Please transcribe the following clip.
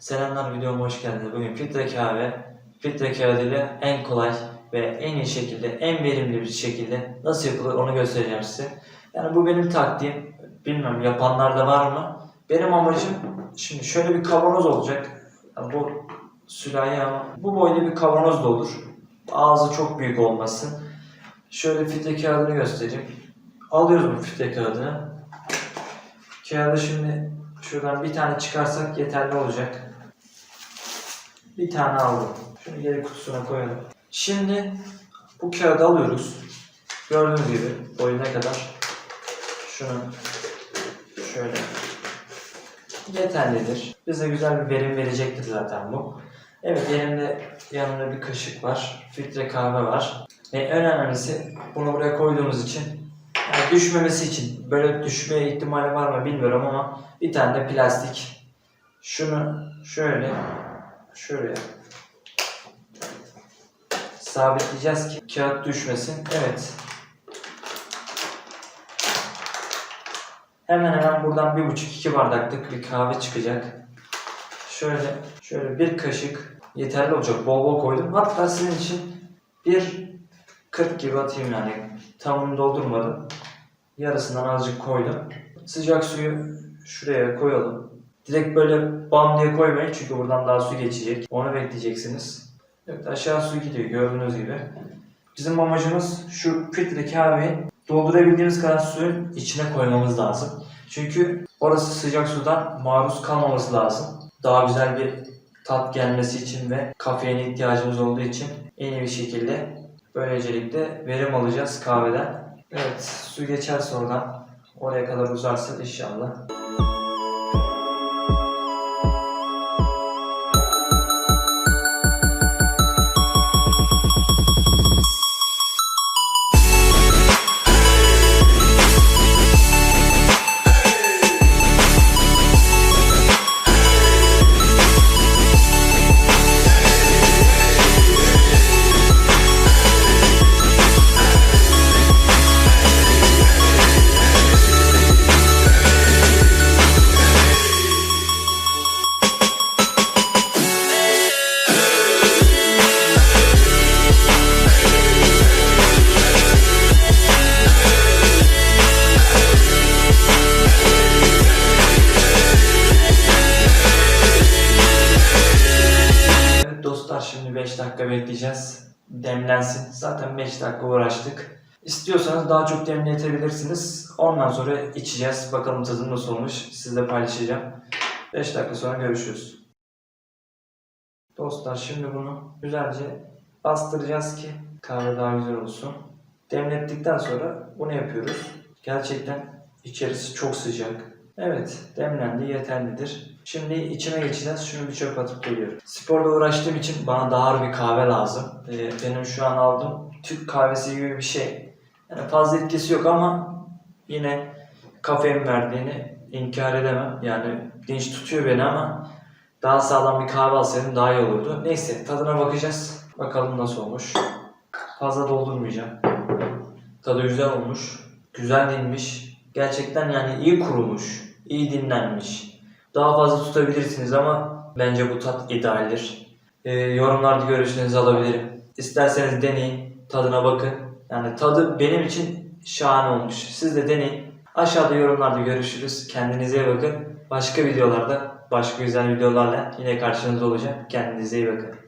Selamlar videoma hoş geldiniz. Bugün filtre kahve, filtre kağıdı ile en kolay ve en iyi şekilde, en verimli bir şekilde nasıl yapılır onu göstereceğim size. Yani bu benim taktiğim. Bilmem yapanlar da var mı? Benim amacım şimdi şöyle bir kavanoz olacak. Yani bu sülahi ama bu boyda bir kavanoz da olur. Ağzı çok büyük olmasın. Şöyle filtre kağıdını göstereyim. Alıyoruz bu filtre kağıdını. Kağıdı şimdi şuradan bir tane çıkarsak yeterli olacak. Bir tane aldım. Şunu geri kutusuna koyalım. Şimdi bu kağıdı alıyoruz. Gördüğünüz gibi boyu ne kadar? Şunu şöyle yeterlidir. Bize güzel bir verim verecektir zaten bu. Evet elimde yanımda bir kaşık var. Filtre kahve var. Ve en önemlisi bunu buraya koyduğumuz için yani düşmemesi için böyle düşme ihtimali var mı bilmiyorum ama bir tane de plastik şunu şöyle şuraya sabitleyeceğiz ki kağıt düşmesin. Evet. Hemen hemen buradan bir buçuk iki bardaklık bir kahve çıkacak. Şöyle şöyle bir kaşık yeterli olacak. Bol bol koydum. Hatta sizin için bir 40 gibi atayım yani. Tamamını doldurmadım. Yarısından azıcık koydum. Sıcak suyu şuraya koyalım. Direkt böyle bam diye koymayın çünkü buradan daha su geçecek. Onu bekleyeceksiniz. Evet aşağı su gidiyor gördüğünüz gibi. Bizim amacımız şu filtre kahveyi doldurabildiğimiz kadar suyun içine koymamız lazım. Çünkü orası sıcak sudan maruz kalmaması lazım. Daha güzel bir tat gelmesi için ve kafeine ihtiyacımız olduğu için en iyi bir şekilde böylecelikle verim alacağız kahveden. Evet su geçerse oradan oraya kadar uzarsa inşallah. Dostlar şimdi 5 dakika bekleyeceğiz. Demlensin. Zaten 5 dakika uğraştık. İstiyorsanız daha çok demletebilirsiniz. Ondan sonra içeceğiz. Bakalım tadı nasıl olmuş. Sizle paylaşacağım. 5 dakika sonra görüşürüz. Dostlar şimdi bunu güzelce bastıracağız ki kahve daha güzel olsun. Demlettikten sonra bunu yapıyoruz. Gerçekten içerisi çok sıcak. Evet, demlendi yeterlidir. Şimdi içine geçeceğiz. Şunu bir çöp atıp geliyorum. Sporla uğraştığım için bana daha ağır bir kahve lazım. Ee, benim şu an aldığım Türk kahvesi gibi bir şey. Yani fazla etkisi yok ama yine kafein verdiğini inkar edemem. Yani dinç tutuyor beni ama daha sağlam bir kahve alsaydım daha iyi olurdu. Neyse tadına bakacağız. Bakalım nasıl olmuş. Fazla doldurmayacağım. Tadı güzel olmuş. Güzel dinmiş. Gerçekten yani iyi kurumuş. İyi dinlenmiş. Daha fazla tutabilirsiniz ama bence bu tat idealdir. Ee, yorumlarda görüşlerinizi alabilirim. İsterseniz deneyin. Tadına bakın. Yani tadı benim için şahane olmuş. Siz de deneyin. Aşağıda yorumlarda görüşürüz. Kendinize iyi bakın. Başka videolarda, başka güzel videolarla yine karşınızda olacağım. Kendinize iyi bakın.